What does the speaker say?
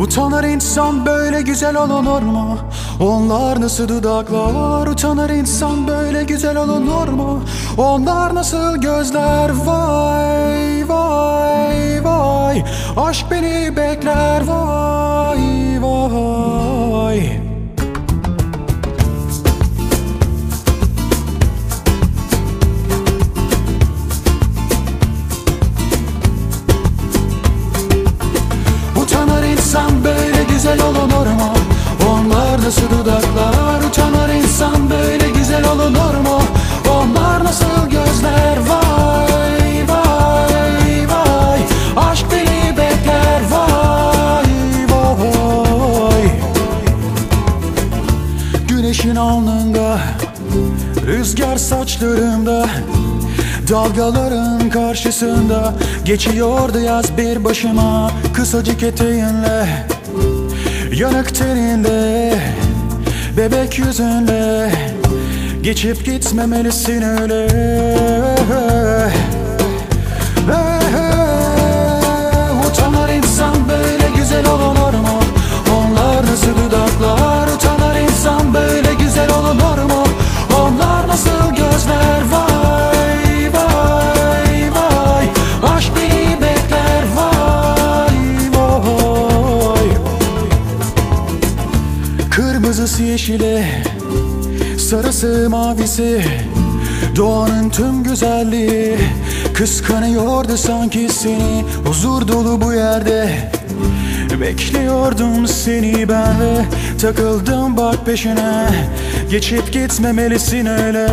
Utanır insan böyle güzel olunur mu? Onlar nasıl dudaklar? Utanır insan böyle güzel olunur mu? Onlar nasıl gözler? Vay vay vay. Aşk beni bekler. Vay vay Güneşin alnında Rüzgar saçlarımda Dalgaların karşısında Geçiyordu yaz bir başıma Kısacık eteğinle Yanık teninde Bebek yüzünle Geçip gitmemelisin öyle Kırmızısı yeşili Sarısı mavisi. Doğanın tüm güzelliği Kıskanıyordu sanki seni. Huzur dolu bu yerde Bekliyordum seni ben ve Takıldım bak peşine. Geçip gitmemelisin öyle